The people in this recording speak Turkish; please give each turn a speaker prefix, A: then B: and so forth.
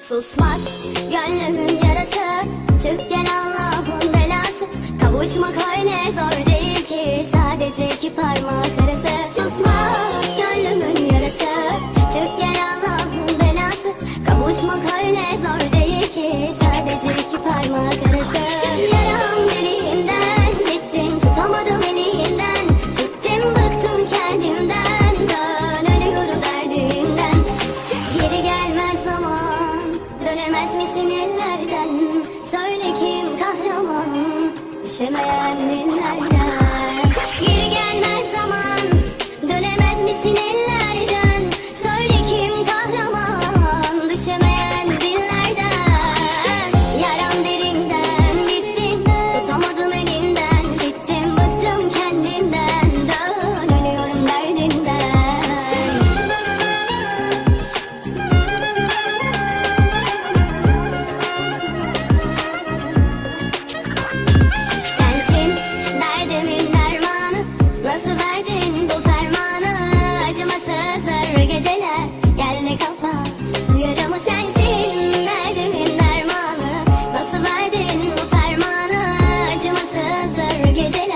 A: Susmaz gönlümün yarası. Çık gel Allah'ın belası. Kavuşmak öyle zor Bilmez misin ellerden? Söyle kim kahraman? Üşümeyen dinlerden Porque